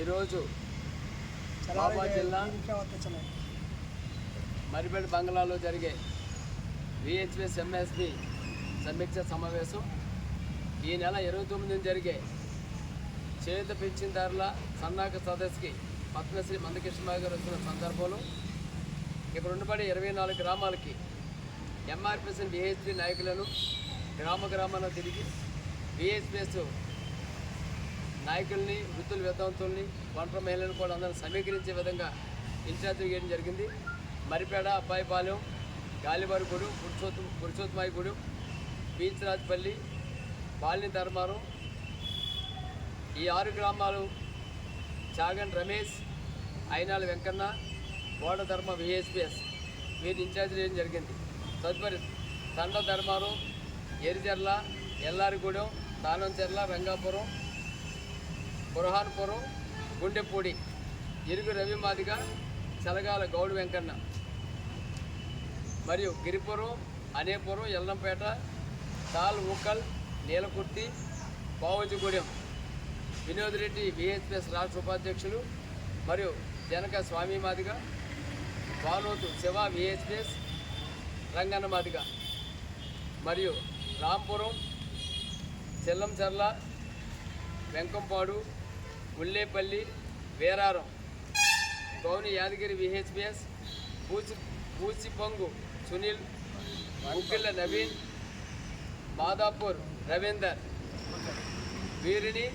ఈరోజు బాబా జిల్లా మరిపేట బంగ్లాలో జరిగే విహెచ్ఎస్ ఎంఎస్బి సమీక్ష సమావేశం. ఈ నెల ఇరవై తొమ్మిదిన జరిగే చేత పెంచిందారుల సన్నాక సదస్సుకి పద్మశ్రీ మందకృష్ణబాబు గారు వచ్చిన సందర్భంలో ఇక్కడ ఉండబడే ఇరవై నాలుగు గ్రామాలకి ఎంఆర్పిసి విహెచ్బి నాయకులను గ్రామ గ్రామాలను తిరిగి విహెచ్పిఎస్ నాయకుల్ని వృద్ధుల విద్వాంతుల్ని ఒంటరి మహిళలను కూడా అందరిని సమీకరించే విధంగా ఇన్ఛార్జ్ చేయడం జరిగింది. మరిపేడ అబ్బాయిపాలెం గాలివారిగూడెం గుడు పురుషోత్తమాయిగూడెం పీచరాజపల్లి బాలిని ధర్మారం ఈ ఆరు గ్రామాలు చాగన్ రమేష్ అయినాల వెంకన్న బోడ ధర్మ విఎస్పిఎస్ వీరిని ఇన్ఛార్జ్ చేయడం జరిగింది. తదుపరి తండ ధర్మారం ఎరిజర్ల ఎల్లారిగూడెం తానంచెర్ల రంగాపురం బురహాన్పురం గుండెపూడి ఇరుగు రవి మాదిగ చలగాల గౌడు వెంకన్న. మరియు గిరిపురం అనేపురం ఎల్లంపేట తాల్ ఉక్కల్ నీలకుర్తి బావజిగూడెం. వినోద్ రెడ్డి విహెచ్పిఎస్ రాష్ట్ర ఉపాధ్యక్షులు మరియు జనక స్వామి మాదిగ బానోతు శివ విహెచ్పిఎస్ రంగన్న మాదిగ. మరియు రాంపురం చెల్లంచర్ల వెంకంపాడు ఉల్లేపల్లి వేరారం గౌని యాదగిరి విహెచ్పిఎస్ పూచి పూచిపొంగు సునీల్ ఉక్కిళ్ళ నవీన్ మాదాపూర్ రవీందర్. వీరిని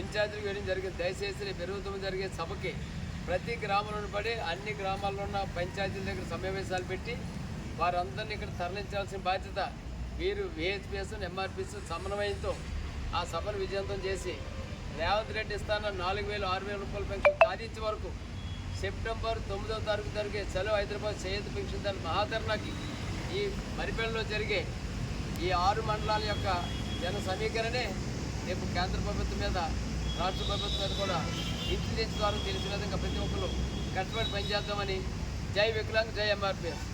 ఇన్ఛార్జీలు వేయడం జరిగింది. దయచేసి రేపు ఇరవై జరిగే సభకి ప్రతి గ్రామంలో పడి అన్ని గ్రామాల్లో ఉన్న పంచాయతీల దగ్గర సమావేశాలు పెట్టి వారందరినీ ఇక్కడ తరలించాల్సిన బాధ్యత వీరు విహెచ్పిఎస్ ఎంఆర్పిఎస్ సమన్వయంతో ఆ సభను విజయవంతం చేసి రేవంత్ రెడ్డి ఇస్తాన నాలుగు వేలు ఆరు వేల రూపాయల పెన్షన్ సాధించే వరకు సెప్టెంబర్ తొమ్మిదవ తారీఖు జరిగే చలో హైదరాబాద్ సయ్యద్ పెన్షన్ దాని మహాధరణకి ఈ మరిపల్లిలో జరిగే ఈ ఆరు మండలాల యొక్క జన సమీకరణే రేపు కేంద్ర ప్రభుత్వం మీద రాష్ట్ర ప్రభుత్వం మీద కూడా ఇంటెలిజెన్స్ ద్వారా తెలిసిన విధంగా ప్రతి ఒక్కరు కట్టుబడి పనిచేద్దామని జై వికలాంగ్ జై ఎంఆర్పిఎస్